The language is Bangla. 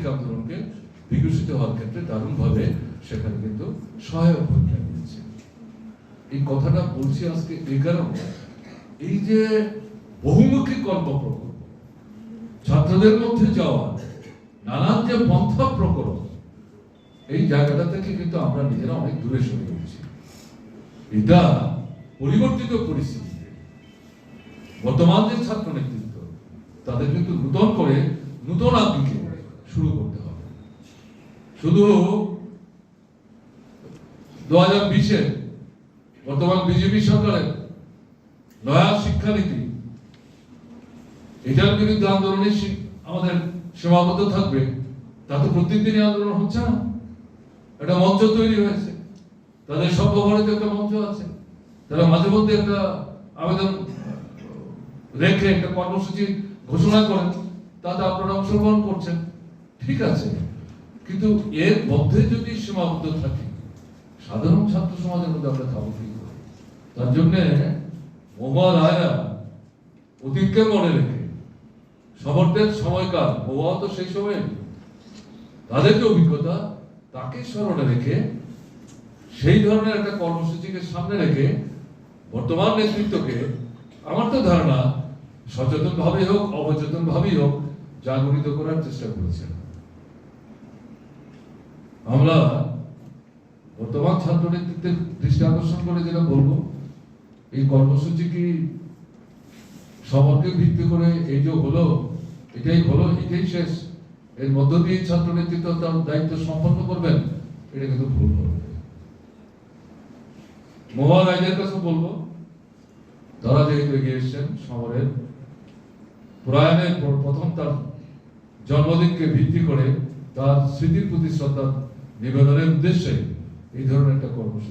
গণতান্ত্রিক আন্দোলনকে বিকশিত হওয়ার ক্ষেত্রে দারুণভাবে সেখানে কিন্তু সহায়ক ভূমিকা নিয়েছে। এই কথাটা বলছি আজকে এই কারণে, এই যে বহুমুখী কর্মপ্রকল্প, ছাত্রদের মধ্যে যাওয়া, নানান যে পন্থা প্রকরণ এই জায়গাটা থেকে কিন্তু আমরা নিজেরা অনেক দূরে সরে গেছি। এটা পরিবর্তিত পরিস্থিতিতে বর্তমান যে ছাত্র নেতৃত্ব, তাদের কিন্তু নূতন করে নূতন হবে শুধু দু হাজার বিশে বর্তমান বিজেপি সরকারের নয়া শিক্ষানীতি, এটার বিরুদ্ধে আন্দোলনে আমাদের সীমাবদ্ধ থাকবে তা তো প্রত্যেকদিনই আন্দোলন হচ্ছে না। একটা মঞ্চ তৈরি হয়েছে, তাদের সর্বভারতীয় একটা মঞ্চ আছে, তারা মাঝে মধ্যে একটা আবেদন রেখে একটা কর্মসূচি ঘোষণা করেন, তাতে আপনারা অংশগ্রহণ করছেন, ঠিক আছে। কিন্তু এর মধ্যে যদি সীমাবদ্ধ থাকে, সাধারণ ছাত্র সমাজের মধ্যে আমরা থাকব কি? তার জন্য মোবা রায়রা অতীতকে মনে রেখে সমর্থের সময়কাল মোবাও তো সেই সময় তাদের যে অভিজ্ঞতা, তাকে স্মরণে রেখে, সেই ধরনের একটা কর্মসূচিকে সামনে রেখে, বর্তমান নেতৃত্বকে, আমার তো ধারণা সচেতন ভাবে হোক অবচেতন ভাবেই হোক, জাগরিত করার চেষ্টা করেছেন আমরা বর্তমান ছাত্র নেতৃত্বের দৃষ্টি আকর্ষণ করে যেটা বলব, এই কর্মসূচি কি সমরকে ভিত্তি করে এই যে হলো, এটাই হলো, এটাই শেষ। এর মধ্য দিয়ে ছাত্র নেতৃত্ব তার দায়িত্ব সম্পন্ন করবেন, এটা কিন্তু ভুল হবে। মোবাইল আইনের কাছে বলব, তারা যেহেতু এগিয়ে এসছেন সমরের প্রয়াণের প্রথম তার জন্মদিনকে ভিত্তি করে তার স্মৃতির প্রতি শ্রদ্ধা নিবেদনের উদ্দেশ্যে এই ধরনের একটা কর্মসূচি।